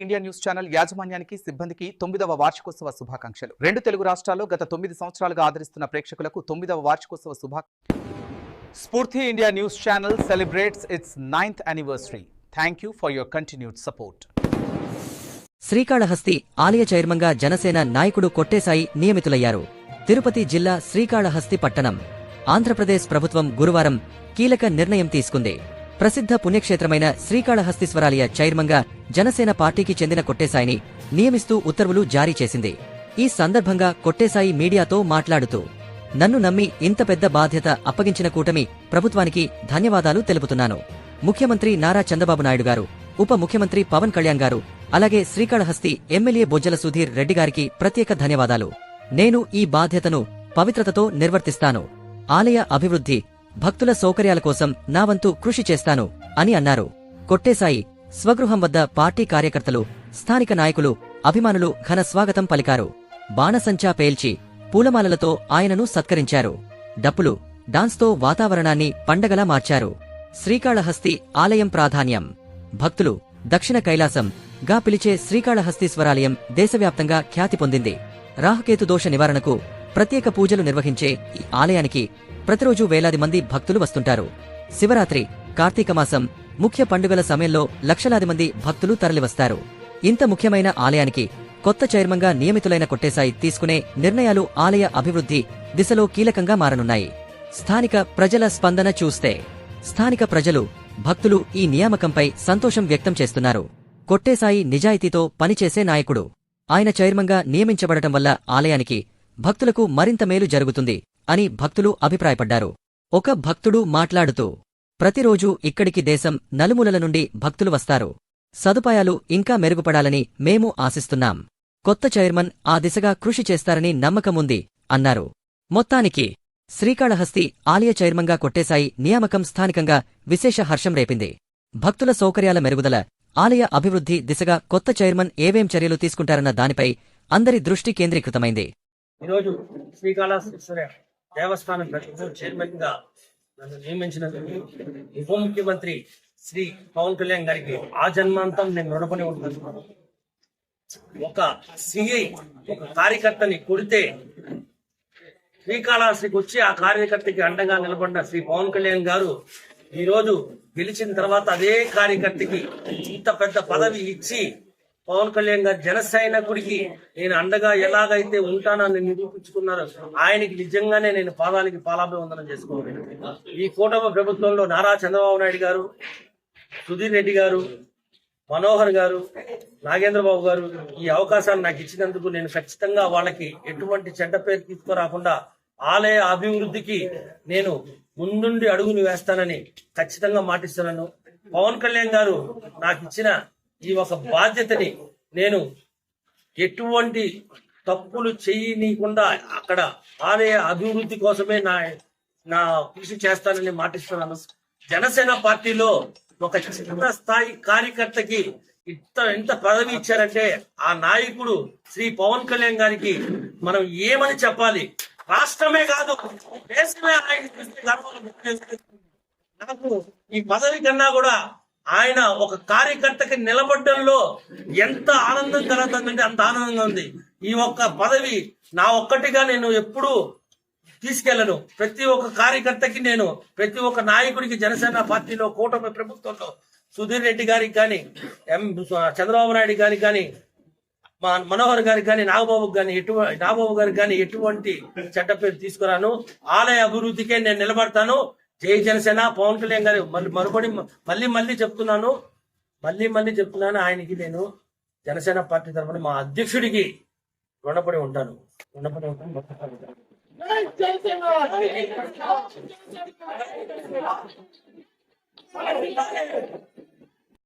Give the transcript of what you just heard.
India news channel యాజమాన్యానికి సిబ్బందికి తొమ్మిదవ వార్షికోత్సవ శుభాకాంక్షలు. రెండు తెలుగు రాష్ట్రాల్లో గత తొమ్మిది సంవత్సరాలుగా ఆదరిస్తున్న ప్రేక్షకులకు తొమ్మిదవ వార్షికోత్సవ శుభా Spoorthi India news channel celebrates its ninth anniversary. Thank you for your continued support. Srikalahasti ఆలయ చైర్మన్గా జనసేన నాయకుడు కొట్టేశాయి నియమితులయ్యారు. తిరుపతి జిల్లా శ్రీకాళహస్తి పట్టణం. ఆంధ్రప్రదేశ్ ప్రభుత్వం గురువారం కీలక నిర్ణయం తీసుకుంది. ప్రసిద్ధ పుణ్యక్షేత్రమైన శ్రీకాళహస్తీశ్వరాలయ చైర్మన్గా జనసేన పార్టీకి చెందిన కొట్టేసాయిని నియమిస్తూ ఉత్తర్వులు జారీ చేసింది. ఈ సందర్భంగా కొట్టేసాయి మీడియాతో మాట్లాడుతూ నన్ను నమ్మి ఇంత పెద్ద బాధ్యత అప్పగించిన కూటమి ప్రభుత్వానికి ధన్యవాదాలు తెలుపుతున్నాను. ముఖ్యమంత్రి నారా చంద్రబాబు నాయుడు గారు ఉప ముఖ్యమంత్రి పవన్ కళ్యాణ్ గారు అలాగే శ్రీకాళహస్తి ఎమ్మెల్యే బొజ్జల సుధీర్ రెడ్డి గారికి ప్రత్యేక ధన్యవాదాలు. నేను ఈ బాధ్యతను పవిత్రతతో నిర్వర్తిస్తాను. ఆలయ అభివృద్ధి భక్తుల సౌకర్యాల కోసం నా వంతు కృషి చేస్తాను అని అన్నారు. కొట్టేసాయి స్వగృహం వద్ద పార్టీ కార్యకర్తలు స్థానిక నాయకులు అభిమానులు ఘన స్వాగతం పలికారు. బాణసంచా పేల్చి పూలమాలలతో ఆయనను సత్కరించారు. డప్పులు డాన్స్తో వాతావరణాన్ని పండగలా మార్చారు. శ్రీకాళహస్తి ఆలయం ప్రాధాన్యం. భక్తులు దక్షిణ కైలాసం గా పిలిచే శ్రీకాళహస్తీశ్వరాలయం దేశవ్యాప్తంగా ఖ్యాతి పొందింది. రాహుకేతు దోష నివారణకు ప్రత్యేక పూజలు నిర్వహించే ఈ ఆలయానికి ప్రతిరోజు వేలాది మంది భక్తులు వస్తుంటారు. శివరాత్రి కార్తీక మాసం ముఖ్య పండుగల సమయంలో లక్షలాది మంది భక్తులు తరలివస్తారు. ఇంత ముఖ్యమైన ఆలయానికి కొత్త చైర్మన్గా నియమితులైన కొట్టేశాయి తీసుకునే నిర్ణయాలు ఆలయ అభివృద్ధి దిశలో కీలకంగా మారనున్నాయి. స్థానిక ప్రజల స్పందన చూస్తే స్థానిక ప్రజలు భక్తులు ఈ నియామకంపై సంతోషం వ్యక్తం చేస్తున్నారు. కొట్టేసాయి నిజాయితీతో పనిచేసే నాయకుడు. ఆయన చైర్మన్గా నియమించబడటం వల్ల ఆలయానికి భక్తులకు మరింత మేలు జరుగుతుంది అని భక్తులు అభిప్రాయపడ్డారు. ఒక భక్తుడు మాట్లాడుతూ ప్రతిరోజూ ఇక్కడికి దేశం నలుమూలల నుండి భక్తులు వస్తారు. సదుపాయాలు ఇంకా మెరుగుపడాలని మేము ఆశిస్తున్నాం. కొత్త చైర్మన్ ఆ దిశగా కృషి చేస్తారని నమ్మకముంది అన్నారు. మొత్తానికి శ్రీకాళహస్తి ఆలయ చైర్మన్గా కొట్టేశాయి నియామకం స్థానికంగా విశేష హర్షం రేపింది. భక్తుల సౌకర్యాల మెరుగుదల ఆలయ అభివృద్ధి దిశగా కొత్త చైర్మన్ ఏవేం చర్యలు తీసుకుంటారన్న దానిపై అందరి దృష్టి కేంద్రీకృతమైంది. ఈరోజు శ్రీకాళహస్తి దేవస్థానం చైర్మన్గా నన్ను నియమించినందుకు ఉప ముఖ్యమంత్రి శ్రీ పవన్ కళ్యాణ్ గారికి ఆ జన్మాంతం నేను రుణపడి ఉంటాను ఒక సిఐ ఒక కార్యకర్తని కొడితే శ్రీకాళహస్తికి వచ్చి ఆ కార్యకర్తకి అండగా నిలబడిన శ్రీ పవన్ కళ్యాణ్ గారు ఈరోజు గెలిచిన తర్వాత అదే కార్యకర్తకి ఇంత పెద్ద పదవి ఇచ్చి పవన్ కళ్యాణ్ గారు జన సైనికుడికి నేను అండగా ఎలాగైతే ఉంటానని నిరూపించుకున్నారు ఆయనకి నిజంగానే నేను పాదాలకి పాలాభివందనం చేసుకోవాలి. ఈ కూటమి ప్రభుత్వంలో నారా చంద్రబాబు నాయుడు గారు సుధీర్ రెడ్డి గారు మనోహర్ గారు నాగేంద్ర బాబు గారు ఈ అవకాశాన్ని నాకు ఇచ్చినందుకు నేను ఖచ్చితంగా వాళ్ళకి ఎటువంటి చెడ్డ పేరు తీసుకురాకుండా ఆలయ అభివృద్ధికి నేను ముందుండి అడుగులు వేస్తానని ఖచ్చితంగా మాటిస్తున్నాను. పవన్ కళ్యాణ్ గారు నాకు ఇచ్చిన ఈ ఒక బాధ్యతని నేను ఎటువంటి తప్పులు చేయనీయకుండా అక్కడ ఆలయ అభివృద్ధి కోసమే నా నా కృషి చేస్తానని మాటిస్తున్నాను. జనసేన పార్టీలో ఒక చిన్న స్థాయి కార్యకర్తకి ఇంత ఎంత పదవి ఇచ్చారంటే ఆ నాయకుడు శ్రీ పవన్ కళ్యాణ్ గారికి మనం ఏమని చెప్పాలి? రాష్ట్రమే కాదు దేశమే ఆయన నాకు ఈ పదవి కన్నా కూడా ఆయన ఒక కార్యకర్తకి నిలబడడంలో ఎంత ఆనందం కలుగుతుందంటే అంత ఆనందంగా ఉంది. ఈ ఒక్క పదవి నా ఒక్కటిగా నేను ఎప్పుడూ తీసుకెళ్ళను ప్రతి ఒక్క కార్యకర్తకి నేను ప్రతి ఒక్క నాయకుడికి జనసేన పార్టీలో కూటమి ప్రభుత్వంలో సుధీర్ రెడ్డి గారికి కానీ ఎం చంద్రబాబు నాయుడు గారికి కానీ మా మనోహర్ గారికి కానీ నాగబాబుకి కానీ ఎటువంటి నాగబాబు గారికి కానీ ఎటువంటి చెడ్డ పేరు తీసుకురాను. ఆలయ అభివృద్ధికే నేను నిలబడతాను. జై జనసేన పవన్ కళ్యాణ్ గారు మళ్ళీ మరుపడి మళ్ళీ మళ్ళీ చెప్తున్నాను. మళ్ళీ మళ్ళీ చెప్తున్నాను. ఆయనకి నేను జనసేన పార్టీ తరఫున మా అధ్యక్షుడికి రుణపడి ఉంటాను. రుణపడి ఉంటాను.